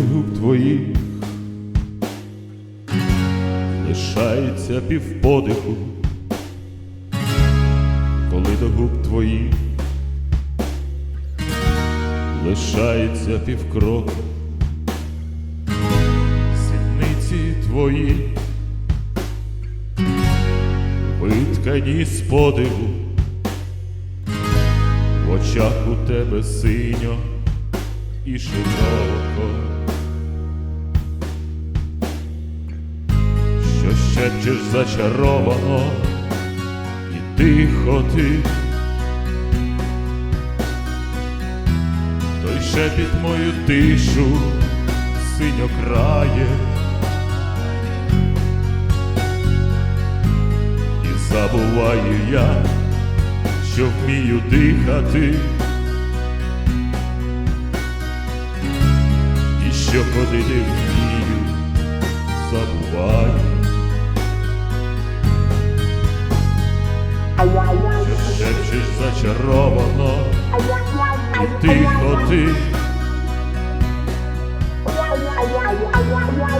губ твоїх. Лишається півподиху, коли до губ твоїх. Лишається півкроку, сідниці твої виткані з подиву, в очах у тебе синьо і широко. Що щепчеш зачаровано і тихо ти. Той шепіт мою тишу синьо крає. І забуваю я, що вмію дихати. Що ходити вмію, забуваю. Шепчеш зачаровано, і тихо ти,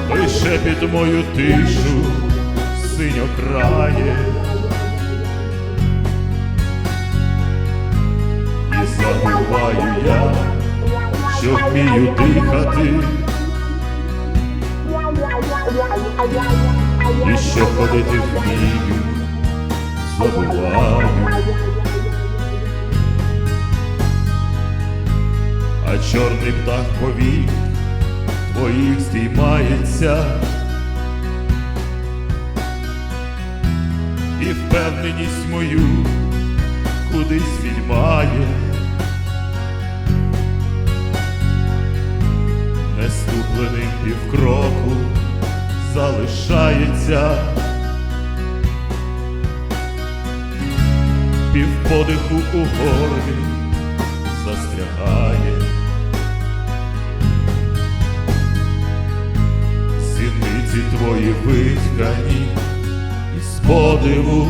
той шепіт мою тишу синьо крає. І забуваю я, що вмію дихати, і що ходити вмію, забуваю. Чорний птах повік твоїх здіймається, і впевненість мою кудись відьмає. Неступленим півкроку залишається, півподиху у горлі застрягає, твої виткані із подиву.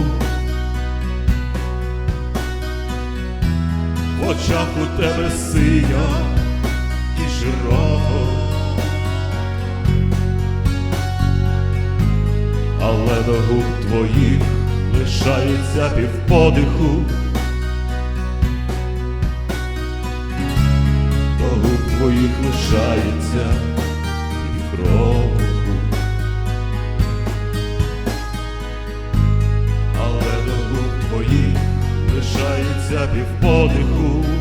В очах у тебе синьо і широко, але до губ твоїх лишається півподиху, до губ твоїх лишається півкроку, але запів подиху.